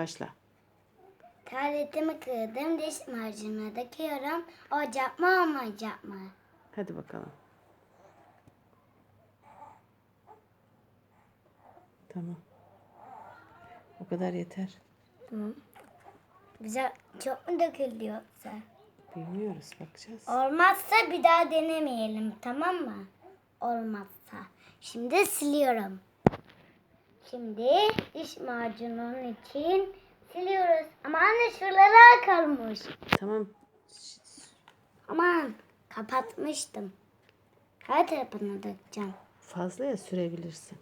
Başla. Taletimi kırdım. Diş macunu döküyorum. Olacak mı olmayacak mı? Hadi bakalım. Tamam. O kadar yeter. Güzel. Çok mu döküldü yoksa? Bilmiyoruz bakacağız. Olmazsa bir daha denemeyelim tamam mı? Olmazsa. Şimdi siliyorum. Şimdi diş macunun için siliyoruz. Ama anne şuralara kalmış. Tamam. Aman kapatmıştım. Her tarafını dökeceğim. Fazla ya sürebilirsin.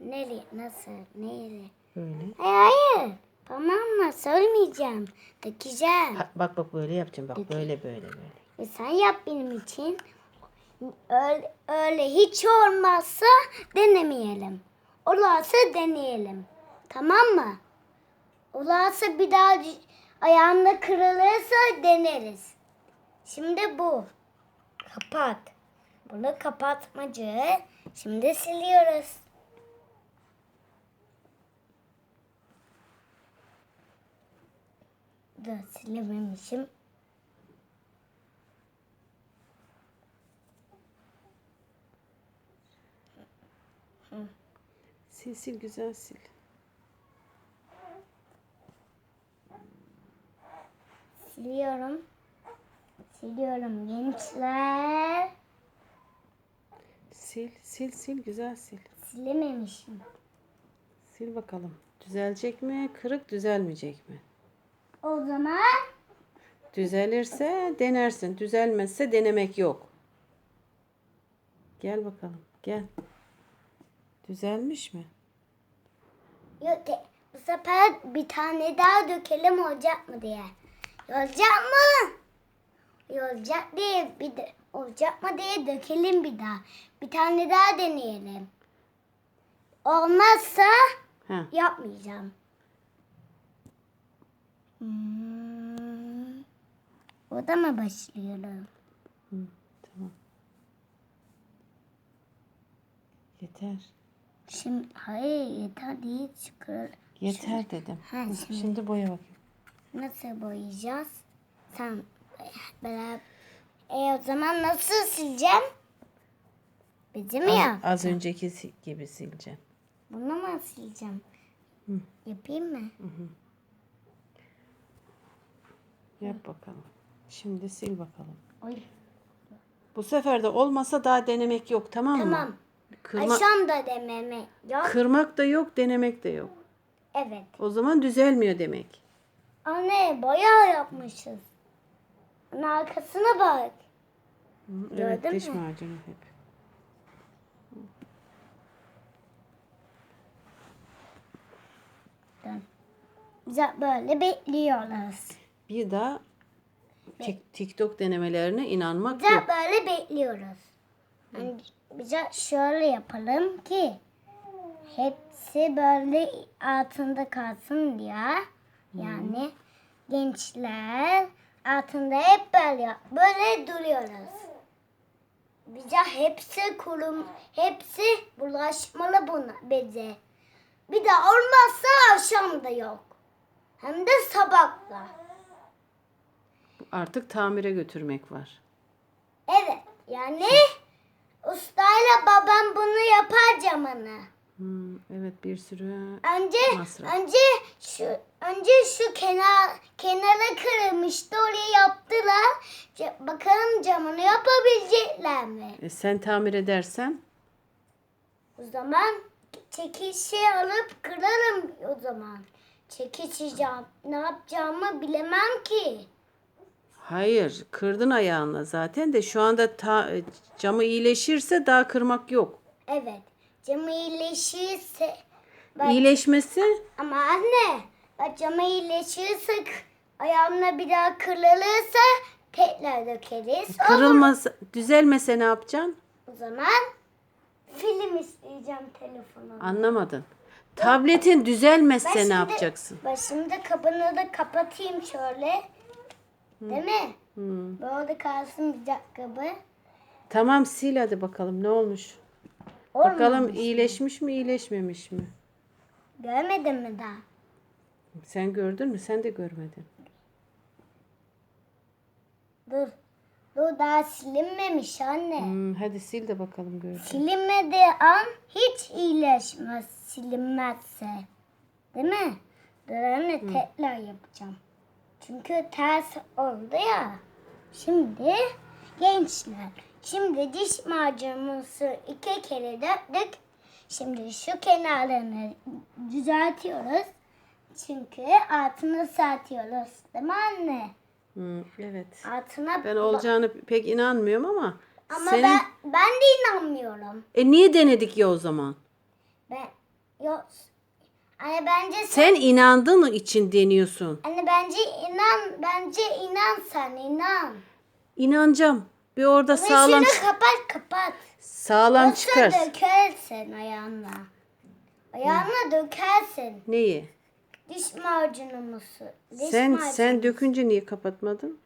Nereye? Nasıl? Nereye? Böyle. Hayır hayır. Tamam mı? Söylemeyeceğim. Dökeceğim. Ha, bak bak böyle yapacağım. Bak böyle böyle böyle. E sen yap benim için. Öyle, öyle hiç olmazsa denemeyelim. Olursa deneyelim. Tamam mı? Olursa bir daha ayağında kırılırsa deneriz. Şimdi bu. Kapat. Bunu kapatmacı. Şimdi siliyoruz. Dur silememişim. Sil sil güzel sil. Siliyorum. Siliyorum gençler. Sil sil sil güzel sil. Silememişim. Sil bakalım. Düzelecek mi? Kırık düzelmeyecek mi? O zaman Düzelirse denersin. Düzelmezse denemek yok. Gel bakalım. Gel. Düzelmiş mi? yok de- bu sefer bir tane daha dökelim olacak mı diye. Olacak mı? Olacak diye bir de olacak mı diye dökelim bir daha. Bir tane daha deneyelim. Olmazsa Ha. yapmayacağım. Hmm. O da mı başlıyorum? Hı, tamam. Yeter. Şimdi hayır yeter değil çıkar. Yeter dedim. Ha, Hı, şimdi- Şimdi boya bakayım. Nasıl boyayacağız? Sen beraber. E o zaman nasıl sileceğim? Bizi mi Az, önceki gibi sileceğim. Bunu mu sileceğim? Hı. Yapayım mı? Yap bakalım. Şimdi sil bakalım. Oy. Bu sefer de olmasa daha denemek yok tamam mı? Tamam. Kırma, Akşam da dememe. Yok. kırmak da yok, denemek de yok. Evet. O zaman düzelmiyor demek. Anne boya yapmışız. Onun arkasına bak. Hı, evet, Gördün diş mü? macunu hep. Güzel böyle bekliyoruz. Bir daha Tik- TikTok denemelerine inanmak Güzel yok. böyle bekliyoruz. Yani bize şöyle yapalım ki hepsi böyle altında kalsın diye. Yani gençler altında hep böyle böyle duruyoruz. Bize hepsi kurum, hepsi bulaşmalı buna bize. Bir de olmazsa akşam da yok. Hem de sabahla. Artık tamire götürmek var. Evet. Yani ustayla babam bunu yapar camını. Hmm, evet bir sürü Önce Masraf. önce şu önce şu kenar kenara kırılmıştı oraya yaptılar. Ce- Bakalım camını yapabilecekler mi? E, sen tamir edersen O zaman çekişi alıp kırarım o zaman. Çekişeceğim. Ne yapacağımı bilemem ki. Hayır kırdın ayağınla zaten de şu anda ta, e, camı iyileşirse daha kırmak yok. Evet. Camı iyileşirse Bak- İyileşmesi Ama anne, bak camı iyileşirse ayağımla bir daha kırılırsa tekrar dökeriz. Kırılmaz düzelmese ne yapacaksın? O zaman film isteyeceğim telefonu. Anlamadın. Tabletin düzelmezse ne yapacaksın? Ben şimdi kapını da kapatayım şöyle. Değil mi? Hmm. Böyle kalsın bir dakika. Tamam sil hadi bakalım ne olmuş? Olmamış. Bakalım iyileşmiş mi iyileşmemiş mi? Görmedin mi daha? Sen gördün mü? Sen de görmedin. Dur. Dur daha silinmemiş anne. Hmm, hadi sil de bakalım gördün. Silinmediği an hiç iyileşmez silinmezse. Değil mi? Dur anne tekrar yapacağım. Çünkü ters oldu ya. Şimdi gençler. Şimdi diş macunumuzu iki kere döktük. Şimdi şu kenarlarını düzeltiyoruz. Çünkü altını satıyoruz. Değil mi anne? Hmm, evet. Altına Ben olacağını pek inanmıyorum ama Ama senin... ben, ben de inanmıyorum. E niye denedik ya o zaman? Ben yok. Anne bence sen, Sen inandığın için deniyorsun. anne bence inan bence inan sen inan. İnanacağım. Bir orada Ve sağlam şunu kapat kapat. sağlam Yoksa çıkar. dökersin ayağına. Ayağına dökersin. Neyi? Diş macunumuzu. Diş Sen macunu. sen dökünce niye kapatmadın?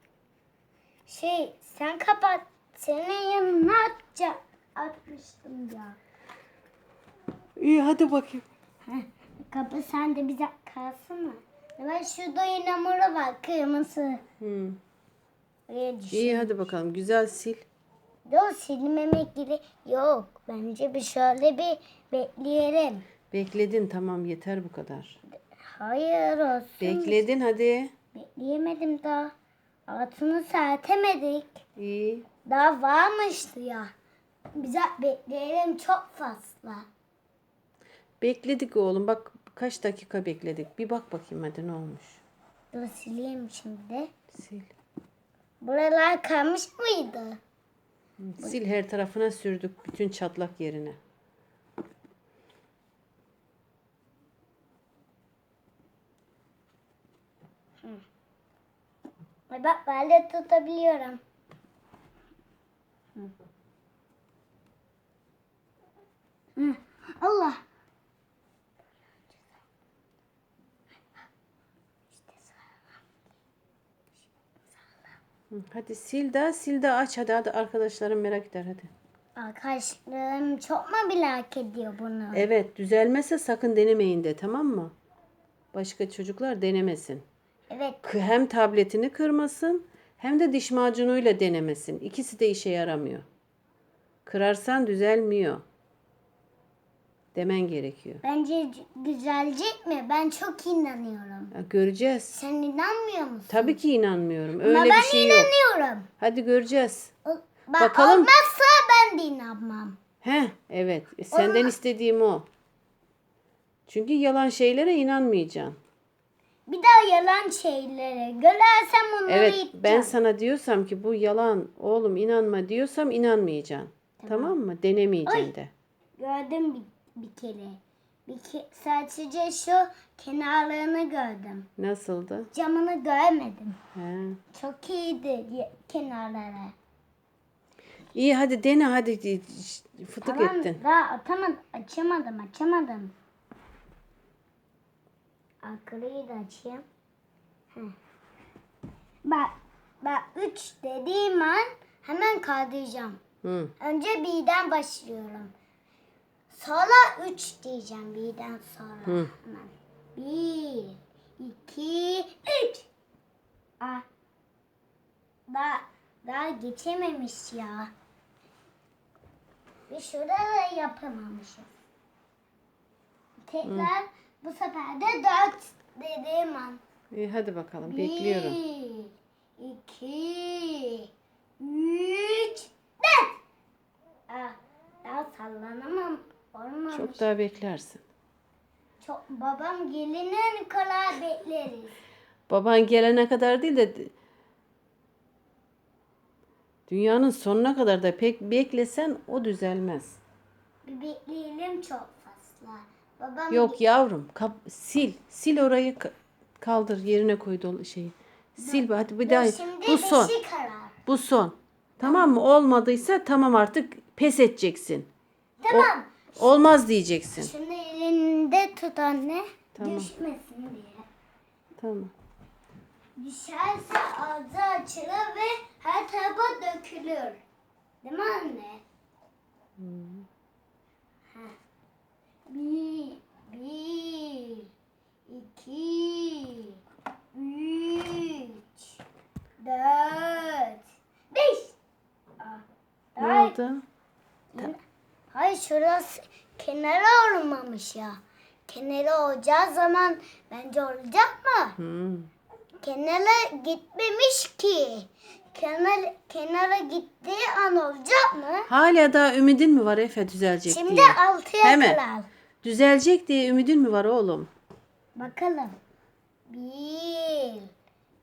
Şey sen kapat. Senin yanına atacak. Atmıştım ya. İyi hadi bakayım. Kapı sen de bize kalsana. Ben şurada yine mora var kırmızı. Hmm. Oraya düşün. İyi hadi bakalım. Güzel sil. Yok silmemek gibi yok. Bence bir şöyle bir bekleyelim. Bekledin tamam yeter bu kadar. Hayır olsun. Bekledin hadi. Bekleyemedim daha. Altını sertemedik. İyi. Daha varmıştı ya. Bize bekleyelim çok fazla. Bekledik oğlum. Bak kaç dakika bekledik. Bir bak bakayım hadi ne olmuş. Dur sileyim şimdi. Sil. Buralar kalmış mıydı? Sil her tarafına sürdük. Bütün çatlak yerine. Ay bak ben de tutabiliyorum. Hı. Allah. Hı, Hadi sil de sil de aç hadi hadi arkadaşlarım merak eder hadi. Arkadaşlarım çok mu merak ediyor bunu? Evet düzelmezse sakın denemeyin de tamam mı? Başka çocuklar denemesin. Evet. Hem tabletini kırmasın hem de diş macunuyla denemesin. İkisi de işe yaramıyor. Kırarsan düzelmiyor. Demen gerekiyor. Bence düzelecek mi? Ben çok inanıyorum. Ya göreceğiz. Sen inanmıyor musun? Tabii ki inanmıyorum. Öyle Ama bir şey yok. inanıyorum. Hadi göreceğiz. O- Bak, Bakalım. Olmazsa ben de inanmam. He, evet. E, Senden Olma- istediğim o. Çünkü yalan şeylere inanmayacaksın. Bir daha yalan şeylere görersem onları Evet, yiyeceğim. ben sana diyorsam ki bu yalan, oğlum inanma diyorsam inanmayacaksın. Tamam, mı? Denemeyeceksin de. Gördüm bir, bir kere. Bir ke sadece şu kenarlarını gördüm. Nasıldı? Camını görmedim. He. Çok iyiydi kenarları. İyi hadi dene hadi. di- Fıtık Tamam ettin. daha atamadım, açamadım, açamadım. Arkalıyı da açayım. Heh. Bak, bak üç dediğim an hemen kaldıracağım. Hı. Önce birden başlıyorum. Sonra üç diyeceğim birden sonra. Hı. Hemen. Bir, iki, üç. Ah. Daha, daha geçememiş ya. Bir şurada da yapamamışız. Tekrar bu sefer de dört dediğim an. İyi hadi bakalım. Bekliyorum. Bir, iki, üç, dört. Ah, daha sallanamam. Olmamış. Çok daha beklersin. Çok, babam gelene kadar bekleriz. Baban gelene kadar değil de dünyanın sonuna kadar da pek beklesen o düzelmez. Bir bekleyelim çok fazla. Babam Yok yavrum, kap, sil, sil orayı ka- kaldır yerine koy dolu şeyi. Sil be, hadi bir Dur, daha. Bu son. karar. Bu son. Tamam mı? Olmadıysa tamam artık pes edeceksin. Tamam. Olmaz diyeceksin. Şunu elinde tut anne. Tamam. Düşmesin diye. Tamam. Düşerse ağzı açılır ve her tarafa dökülür. Değil mi anne? Heh. Bir, bir, iki, şurası kenara olmamış ya. Kenara olacağı zaman bence olacak mı? Hmm. Kenara gitmemiş ki. Kenar, kenara gittiği an olacak mı? Hala daha ümidin mi var Efe düzelecek Şimdi diye? altıya Hemen. kadar. Düzelecek diye ümidin mi var oğlum? Bakalım. Bir,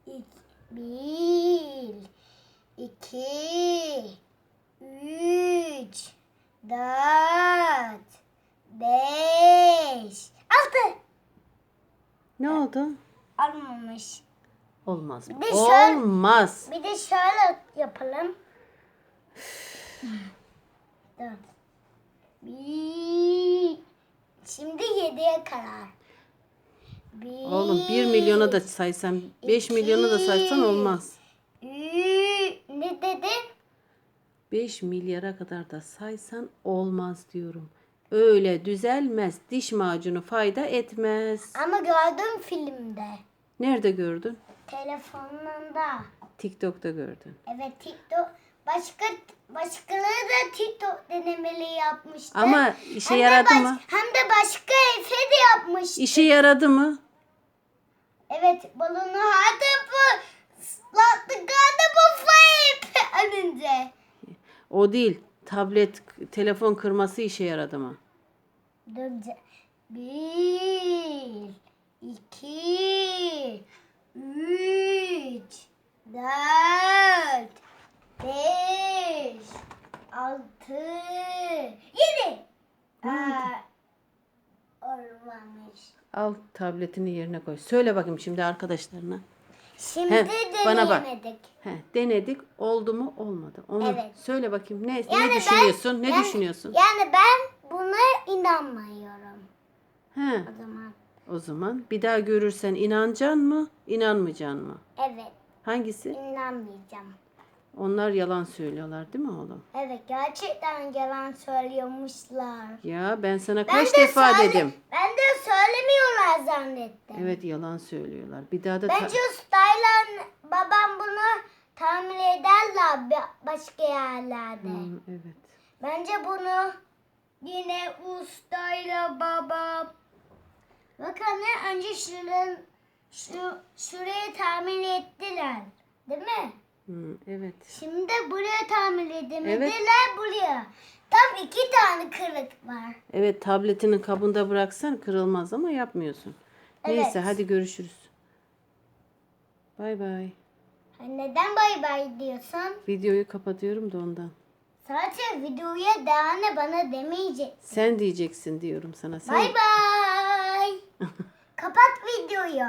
iki, bir, iki, üç, dört, beş, altı. Ne oldu? Almamış. Olmaz. Bir şöyle- Olmaz. Bir de şöyle yapalım. Dört. Bir. Şimdi yediye karar. Bir. Oğlum 1 milyona da saysan 5 milyona da saysan olmaz. Ü- Ne dedin? 5 milyara kadar da saysan olmaz diyorum. Öyle düzelmez. Diş macunu fayda etmez. Ama gördüm filmde. Nerede gördün? Telefonunda. TikTok'ta gördün. Evet TikTok. Başka başkaları da TikTok denemeli yapmıştı. Ama işe Hem yaradı baş- mı? Hem de başka Efe de yapmıştı. İşe yaradı mı? Evet balonu hadi bu lattık hadi bu fayıp önünde. O değil. Tablet, telefon kırması işe yaradı mı? Dönce. Bir, iki, üç, dört, beş, altı, yedi. Aa, olmamış. Al tabletini yerine koy. Söyle bakayım şimdi arkadaşlarına. Şimdi He, bana bak. deneyemedik. He, denedik. Oldu mu? Olmadı. Onu Evet. söyle bakayım. Ne Yani ne düşünüyorsun? ne yani- düşünüyorsun? Yani ben buna inanmıyorum He. o zaman. O zaman bir daha görürsen inanacaksın mı? İnanmayacaksın mı? Evet, Hangisi? inanmayacağım. Onlar yalan söylüyorlar değil mi oğlum? Evet, gerçekten yalan söylüyormuşlar. Ya ben sana Ben kaç de defa söyle- dedim. Ben söylemiyorlar zannettim. Evet yalan söylüyorlar. Bir daha da ta- Bence ustayla babam bunu tamir ederler ba- başka yerlerde. Hmm, evet. Bence bunu yine ustayla babam. Bak anne önce şuranın şu şurayı tamir ettiler. Değil mi? Hmm, evet. Şimdi buraya tamir edemediler Evet. buraya. Tam iki tane kırık var. Evet tabletinin kabında bıraksan kırılmaz ama yapmıyorsun. Evet. Neyse hadi görüşürüz. Bay bay. Neden bay bay diyorsun? Videoyu kapatıyorum da ondan. Sadece videoya daha ne bana demeyecek. Sen diyeceksin diyorum sana. Sen... Bay bay. Kapat videoyu.